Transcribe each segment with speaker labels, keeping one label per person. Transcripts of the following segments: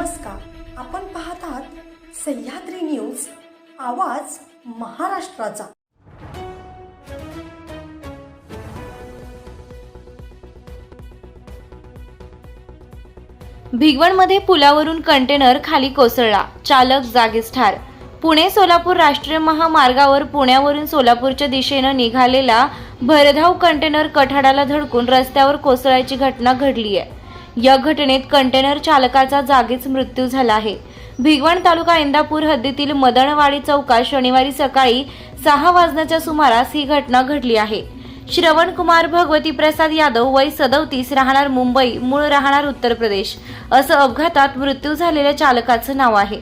Speaker 1: नमस्कार. आपण पाहत आहात सह्याद्री न्यूज आवाज महाराष्ट्राचा.
Speaker 2: भिगवणमध्ये पुलावरून कंटेनर खाली कोसळला. चालक जागीच ठार पुणे सोलापूर राष्ट्रीय महामार्गावर पुण्यावरून सोलापूरच्या दिशेनं निघालेला भरधाव कंटेनर कठाडाला धडकून रस्त्यावर कोसळायची घटना घडली आहे या घटनेत कंटेनर चालकाचा जागीच मृत्यू झाला आहे. भिगवण तालुका इंदापूर हद्दीतील मदनवाडी चौकात शनिवारी सकाळी सहा वाजण्याच्या सुमारास ही घटना घडली आहे. श्रवण कुमार भगवती प्रसाद यादव वय सदौतीस राहणार मुंबई मूळ राहणार उत्तर प्रदेश. असं अपघातात मृत्यू झालेल्या चालकाचं नाव आहे.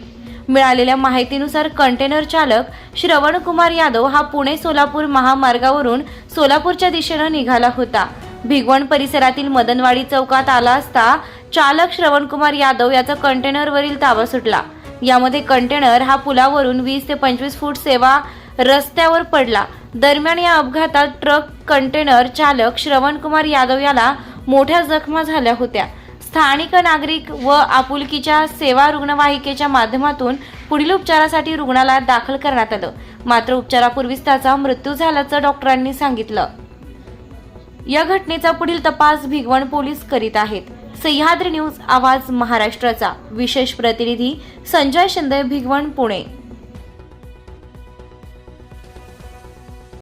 Speaker 2: मिळालेल्या माहितीनुसार कंटेनर चालक श्रवण कुमार यादव हा पुणे सोलापूर महामार्गावरून सोलापूरच्या दिशेनं निघाला होता. भिगवण परिसरातील मदनवाडी चौकात आला असता चालक श्रवणकुमार यादव याचा कंटेनरवरील ताबा सुटला. यामध्ये कंटेनर हा पुलावरून वीस ते पंचवीस फूट सेवा रस्त्यावर पडला. दरम्यान या अपघातात ट्रक कंटेनर चालक श्रवणकुमार यादव याला मोठ्या जखमा झाल्या होत्या. स्थानिक नागरिक व आपुलकीच्या सेवा रुग्णवाहिकेच्या माध्यमातून पुढील उपचारासाठी रुग्णालयात दाखल करण्यात आलं. मात्र उपचारापूर्वीच त्याचा मृत्यू झाल्याचं डॉक्टरांनी सांगितलं. या घटनेचा पुढील तपास भिगवण पोलीस करीत आहेत. सह्याद्री न्यूज आवाज महाराष्ट्राचा. विशेष प्रतिनिधी संजय शिंदे भिगवण पुणे.